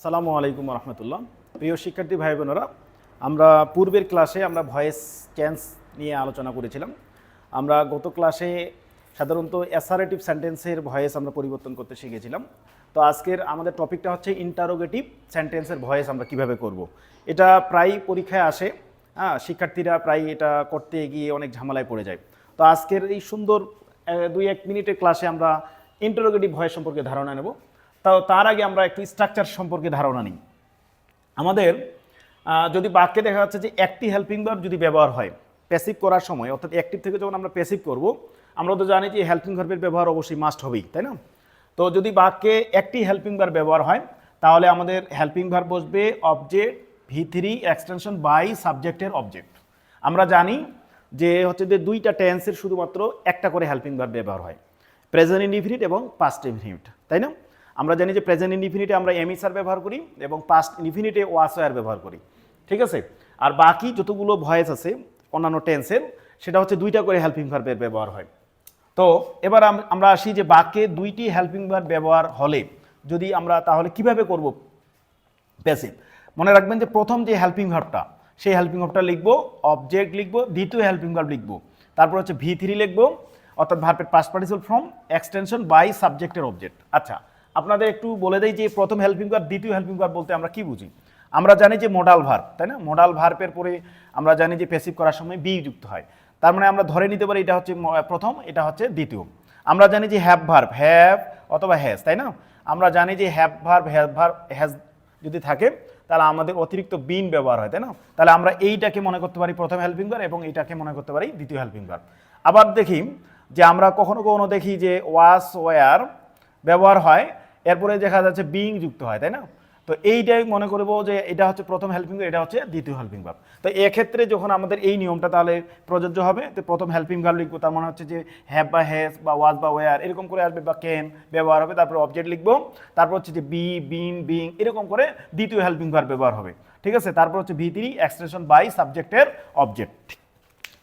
আসসালামু আলাইকুম রহমতুল্লাহ। প্রিয় শিক্ষার্থী ভাই বোনেরা, আমরা পূর্বের ক্লাসে আমরা ভয়েস চেঞ্জ নিয়ে আলোচনা করেছিলাম। আমরা গত ক্লাসে সাধারণত অ্যাসারেটিভ সেন্টেন্সের ভয়েস আমরা পরিবর্তন করতে শিখেছিলাম। তো আজকের আমাদের টপিকটা হচ্ছে ইন্টারোগেটিভ সেন্টেন্সের ভয়েস আমরা কীভাবে করব। এটা প্রায় পরীক্ষায় আসে হ্যাঁ শিক্ষার্থীরা প্রায় এটা করতে গিয়ে অনেক ঝামেলায় পড়ে যায়। তো আজকের এই সুন্দর দুই এক মিনিটের ক্লাসে আমরা ইন্টারোগেটিভ ভয়েস সম্পর্কে ধারণা নেব। তাও তার আগে আমরা একটু স্ট্রাকচার সম্পর্কে ধারণা নিই। আমাদের যদি বাক্যে দেখা যাচ্ছে যে একটি হেল্পিং ভার্ব যদি ব্যবহার হয় প্যাসিভ করার সময়, অর্থাৎ অ্যাক্টিভ থেকে যখন আমরা প্যাসিভ করব, আমরা তো জানি যে হেল্পিং ভার্বের ব্যবহার অবশ্যই মাস্ট হবেই, তাই না? তো যদি বাক্যে একটি হেল্পিং ভার্ব ব্যবহার হয়, তাহলে আমাদের হেল্পিং ভার্ব বসবে object V three extension by সাবজেক্টের অবজেক্ট আমরা জানি যে হচ্ছে যে দুইটা টেন্সের শুধুমাত্র একটা করে হেল্পিং ভার্ব ব্যবহার হয় প্রেজেন্ট ইনডিফিনিট এবং পাস্ট ইনফিনিট তাই না? আমরা জানি যে প্রেজেন্ট ইনডিফিনিটে আমরা এমিসার ব্যবহার করি এবং পাস্ট ইনফিনিটে ওয়াসওয়ার ব্যবহার করি। ঠিক আছে? আর বাকি যতগুলো ভয়েস আছে, অন্যান্য টেন্সের সেটা হচ্ছে দুইটা করে হেল্পিং ভার্বের ব্যবহার হয়। তো এবার আমরা আসি যে বাক্যে দুইটি হেল্পিং ভার্ব ব্যবহার হলে, যদি আমরা তাহলে কীভাবে করব? প্যাসিভ মনে রাখবেন যে প্রথম যে হেল্পিং ভার্বটা সেই হেল্পিং ভার্বটা লিখব অবজেক্ট লিখব, দ্বিতীয় হেল্পিং ভার্ব লিখব। তারপর হচ্ছে ভি থ্রি লিখব, অর্থাৎ ভার্বের past participle from extension by সাবজেক্টের অবজেক্ট আচ্ছা আপনাদের একটু বলে দেই যে প্রথম হেল্পিং ভার্ব দ্বিতীয় হেল্পিং ভার্ব বলতে আমরা কি বুঝি? আমরা জানি যে মোডাল ভার্ব তাই না? মোডাল ভার্বের পরে আমরা জানি যে প্যাসিভ করার সময় বি যুক্ত হয়। তার মানে আমরা ধরে নিতে পারি এটা হচ্ছে প্রথম, এটা হচ্ছে দ্বিতীয়। আমরা জানি যে হ্যাভ ভার্ব হ্যাভ অথবা হ্যাজ তাই না? আমরা জানি যে have verb have verb has যদি থাকে, তাহলে আমাদের অতিরিক্ত বিন ব্যবহার হয়, তাই না? তাহলে আমরা এইটাকে মনে করতে পারি প্রথম হেল্পিং ভার্ব এবং এইটাকে মনে করতে পারি দ্বিতীয় হেল্পিং ভার্ব আবার দেখি যে আমরা কখনো কখনো দেখি যে ওয়াস ওয়ার ব্যবহার হয় এরপরে দেখা যাচ্ছে বিং যুক্ত হয়, তাই না? তো এইটাই মনে করব যে এটা হচ্ছে প্রথম হেল্পিং ভার্ব এটা হচ্ছে দ্বিতীয় হেল্পিং ভার্ব তো এক্ষেত্রে যখন আমাদের এই নিয়মটা তাহলে প্রযোজ্য হবে, তো প্রথম হেল্পিং ভার্ব লিখব, তার মানে হচ্ছে যে হ্যাভ বা হ্যাজ বা ওয়াজ বা ওয়ার এরকম করে আসবে বা ক্যান ব্যবহার হবে, তারপর অবজেক্ট লিখব, তারপর হচ্ছে যে বি বিন বিং এরকম করে দ্বিতীয় হেল্পিং ভার্ব ব্যবহার হবে, ঠিক আছে? তারপর হচ্ছে ভি থ্রি এক্সটেনশন বাই সাবজেক্টের অবজেক্ট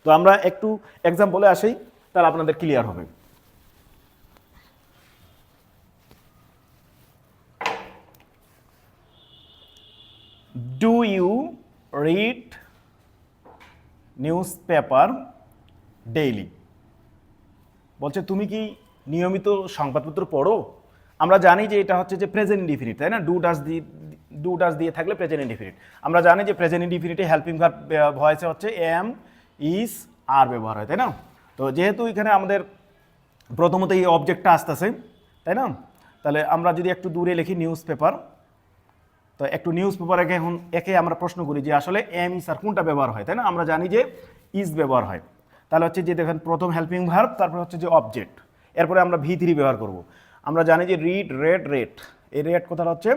তো আমরা একটু এক্সাম্পলে আসি, তাহলে আপনাদের ক্লিয়ার হবে। Do you read news paper daily বলছে, তুমি কি নিয়মিত সংবাদপত্র পড়ো? আমরা জানি যে এটা হচ্ছে যে প্রেজেন্ট ইনডিফিনিট তাই না? Do does the do does দিয়ে থাকলে প্রেজেন্ট ইনডিফিনিট আমরা জানি যে প্রেজেন্ট ইনডিফিনিটে হেল্পিং ভার্ব ভয়েসে হচ্ছে এম ইস আর ব্যবহার হয়, তাই না? তো যেহেতু এখানে আমাদের প্রথমত এই অবজেক্টটা আসতেছে, তাই না? তাহলে আমরা যদি একটু দূরে লিখি নিউজ পেপার তো একটু নিউজ পেপার একে এখন একে আমরা প্রশ্ন করি যে আসলে এম ইস আর কোনটা ব্যবহার হয়, তাই না? আমরা জানি যে ইজ ব্যবহার হয়। তাহলে হচ্ছে যে দেখেন, প্রথম হেল্পিং ভার্ব তারপর হচ্ছে যে অবজেক্ট এরপরে আমরা ভি থ্রি ব্যবহার করব। আমরা জানি যে রিড রেড রেট এই রেট কোথাটা হচ্ছে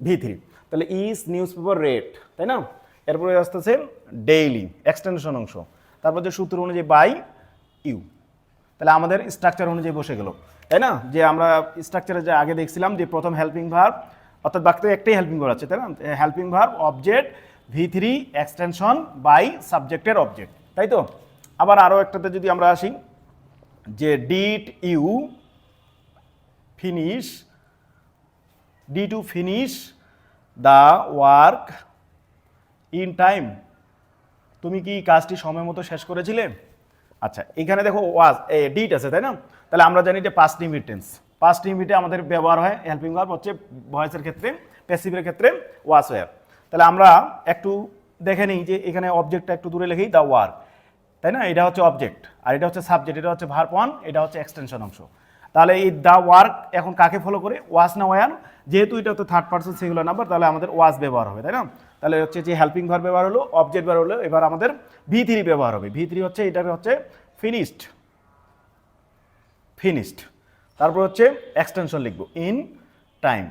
ভি থ্রি তাহলে ইজ নিউজ পেপার রেট তাই না? এরপরে আসতেছে ডেইলি এক্সটেনশন অংশ। তারপর যে সূত্র অনুযায়ী বাই ইউ তাহলে আমাদের স্ট্রাকচার অনুযায়ী বসে গেল, তাই না? যে আমরা স্ট্রাকচারে যে আগে দেখছিলাম যে প্রথম হেল্পিং ভার্ব অর্থাৎ বাক্যে একটাই হেল্পিং ভার্ব আছে, তাই না? Helping verb object V three extension by সাবজেক্টের অবজেক্ট তাই তো? আবার আরও একটাতে যদি আমরা আসি, যে did you finish the to finish the work in time তুমি কি কাজটি সময় মতো শেষ করেছিলে? আচ্ছা এখানে দেখো ওয়াজ ডিট আছে, তাই না? তাহলে আমরা জানি যে পাস্ট ইমিটেন্স পাস্ট ইমিটে আমাদের ব্যবহার হয় হেল্পিং ভার্ব হচ্ছে ভয়েসের ক্ষেত্রে প্যাসিভের ক্ষেত্রে ওয়াস ওয়ার তাহলে আমরা একটু দেখে নিই যে এখানে অবজেক্টটা একটু দূরে লিখেই দ্য ওয়ার্ক তাই না? এটা হচ্ছে অবজেক্ট আর এটা হচ্ছে সাবজেক্ট এটা হচ্ছে ভার্ব ওয়ান এটা হচ্ছে এক্সটেনশন অংশ। তাহলে এই দ্য ওয়ার্ক এখন কাকে ফলো করে? ওয়াস না ওয়ার যেহেতু এটা তো থার্ড পার্সন সিঙ্গুলার নাম্বার তাহলে আমাদের ওয়াস ব্যবহার হবে, তাই না? তাহলে হচ্ছে যে হেল্পিং ভার ব্যবহার হলো অবজেক্ট ব্যবহার হলো, এবার আমাদের ভি থ্রি ব্যবহার হবে। ভি থ্রি হচ্ছে এটা হচ্ছে ফিনিশড ফিনিশড তারপর হচ্ছে এক্সটেনশন লিখব ইন টাইম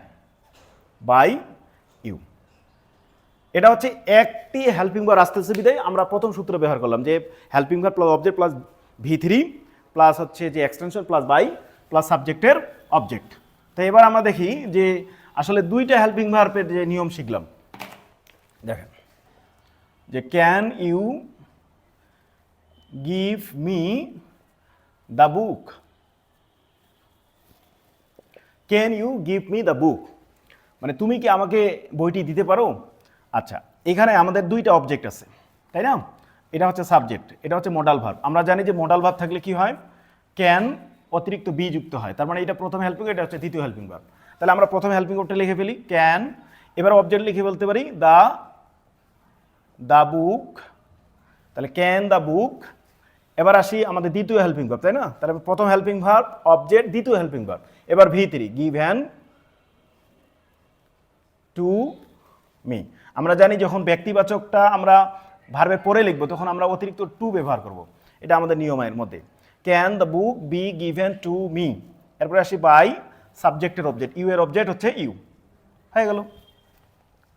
বাই ইউ এটা হচ্ছে একটি হেল্পিং ভার আসতেছে বিদায়। আমরা প্রথম সূত্র ব্যবহার করলাম যে helping verb plus object plus V three plus হচ্ছে যে এক্সটেনশন প্লাস বাই প্লাস সাবজেক্টের অবজেক্ট তো এবার আমরা দেখি যে আসলে দুইটা হেল্পিং ভার্বের যে নিয়ম শিখলাম। দেখেন, যে can you give me the book can you give me the book মানে তুমি কি আমাকে বইটি দিতে পারো? আচ্ছা এখানে আমাদের দুইটা অবজেক্ট আছে, তাই না? এটা হচ্ছে সাবজেক্ট এটা হচ্ছে মডাল ভাব আমরা জানি যে মডাল ভাব থাকলে কি হয়? ক্যান অতিরিক্ত বি যুক্ত হয়, তার মানে এটা প্রথম হেল্পিং এটা হচ্ছে দ্বিতীয় হেল্পিং ভার্ব তাহলে আমরা প্রথম হেল্পিং ভার্বটা লিখে ফেলি ক্যান এবার অবজেক্ট লিখে বলতে পারি দা দ্য বুক তাহলে ক্যান দ্য বুক এবার আসি আমাদের দ্বিতীয় হেল্পিং ভার্ব তাই না? তাহলে প্রথম হেল্পিং ভার্ব অবজেক্ট দ্বিতীয় হেল্পিং ভার্ব এবার V three given to me আমরা জানি যখন ব্যক্তিবাচকটা আমরা ভার্বে পরে লিখব, তখন আমরা অতিরিক্ত টু ব্যবহার করব। এটা আমাদের নিয়মের মধ্যে। Can the book be given to me এরপরে আসি বাই সাবজেক্টের অবজেক্ট ইউ এর অবজেক্ট হচ্ছে ইউ হয়ে গেল।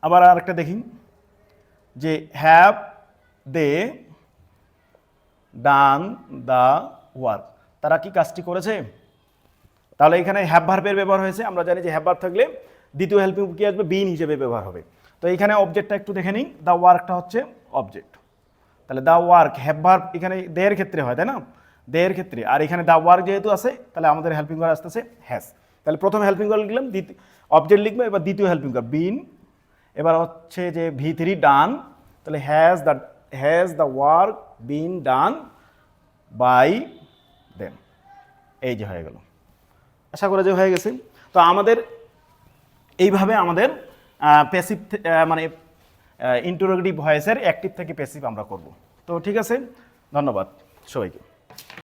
আবার আরেকটা দেখি। যে have they done the work তারা কি কাজটি করেছে? তাহলে এখানে হ্যাভ ভার্বের ব্যবহার হয়েছে। আমরা জানি যে হ্যাভ থাকলে দ্বিতীয় হেল্পিং কি আসবে? বিন হিসেবে ব্যবহার হবে। তো এখানে অবজেক্টটা একটু দেখে নিই। দ্য ওয়ার্কটা হচ্ছে অবজেক্ট তাহলে দ্য ওয়ার্ক হ্যাভ এখানে দেয়ের ক্ষেত্রে হয়, তাই না? দেয়ের ক্ষেত্রে। আর এখানে দ্য ওয়ার্ক যেহেতু আছে, তাহলে আমাদের হেল্পিং ভার্ব আসতেছে হ্যাজ তাহলে প্রথম হেল্পিং ভার্ব লিখলাম দ্বিতীয় অবজেক্ট লিখব, এবার দ্বিতীয় হেল্পিং ভার্ব বিন এবার হচ্ছে যে ভি থ্রি ডান তাহলে has the has the work been done by them এই যে হয়ে গেল। আশা করা যে হয়ে গেছে। তো আমাদের এইভাবে আমাদের প্যাসিভ মানে ইন্টারোগেটিভ ভয়েসের অ্যাক্টিভ থেকে প্যাসিভ আমরা করব। তো ঠিক আছে, ধন্যবাদ সবাইকে।